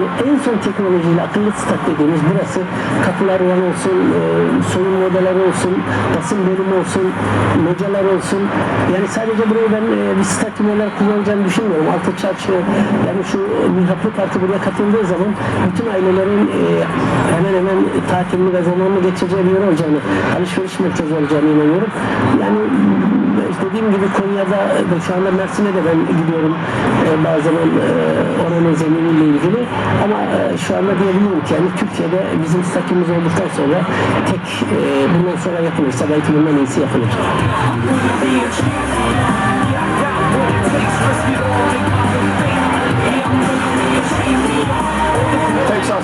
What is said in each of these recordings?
Yani en son teknolojiyle akıllı stat dediğimiz burası kapılar van olsun, e, soyunma odaları olsun, basın bölümü olsun, localar olsun. Yani sadece burayı ben e, bir stadyum olarak kullanacağını düşünmüyorum. Altı çarşı, yani şu Mihraplı Parti buraya katıldığı zaman bütün ailelerin e, hemen hemen tatilini ve zamanını geçireceği bir yer olacağını, alışveriş merkezi olacağını inanıyorum. Yani dediğim gibi Konya'da ve şu anda Mersin'e de ben gidiyorum e, zaman e, oranın zeminiyle ilgili ama e, şu anda diyebilirim ki yani Türkiye'de bizim statümüz olduktan sonra tek e, bundan sonra yapılırsa belki bundan iyisi yapılır.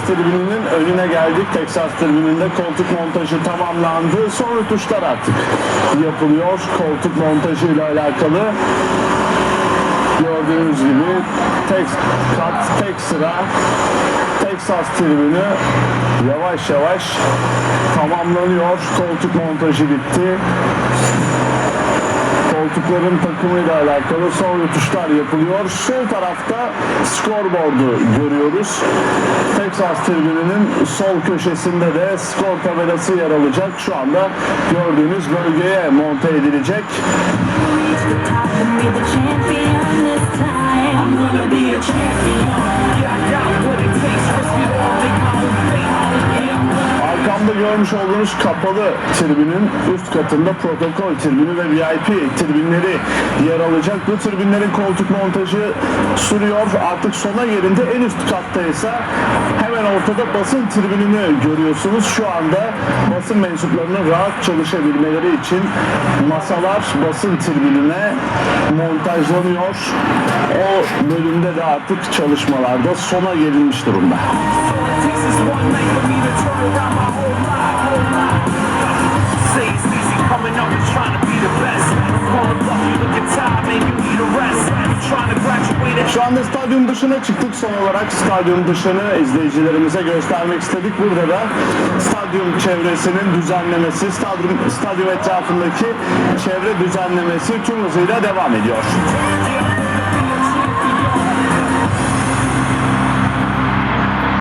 Tribününün önüne geldik. Texas tribününde koltuk montajı tamamlandı. Son rötuşlar artık yapılıyor. Koltuk montajı ile alakalı. Gördüğünüz gibi tek kat, tek sıra Texas tribünü yavaş yavaş tamamlanıyor. Koltuk montajı bitti. Koltukların takımıyla alakalı son rötuşlar yapılıyor. Sol tarafta scoreboard'u görüyoruz. Texas tribününün sol köşesinde de skor tabelası yer alacak. Şu anda gördüğünüz bölgeye monte edilecek. Görmüş olduğunuz kapalı tribünün üst katında protokol tribünü ve VIP tribünleri yer alacak. Bu tribünlerin koltuk montajı sürüyor. Artık sona yerinde en üst katta ise hemen ortada basın tribününü görüyorsunuz. Şu anda basın mensuplarının rahat çalışabilmeleri için masalar basın tribününe montajlanıyor. O bölümde de artık çalışmalarda sona gelinmiş durumda. Şu anda stadyum dışına çıktık. Son olarak stadyum dışını izleyicilerimize göstermek istedik. Burada da stadyum çevresinin düzenlemesi, stadyum, stadyum etrafındaki çevre düzenlemesi tüm hızıyla devam ediyor.